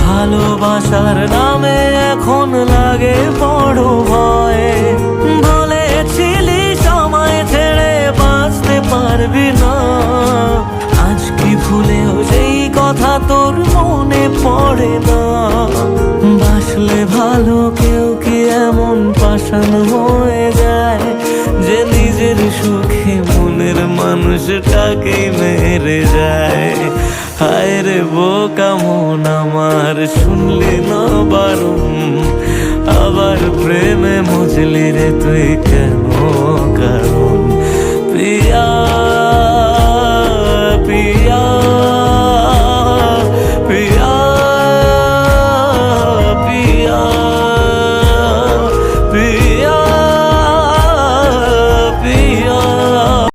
ভালোবাসার নামে এখন লাগে বড় ভয়। বলেছিলি সময় ছেড়ে বাঁচতে পারবি না। আজ কি ভুলেও সেই কথা তোর মনে পড়ে না। বাসলে ভালো কেউ কি এমন পাষাণ হয়ে যায় যে নিজের সুখে মনের মানুষটাকে মেরে যায়। মন আমার শুনলি না বারণ আবার প্রেমে মজলি রে তুই কেন?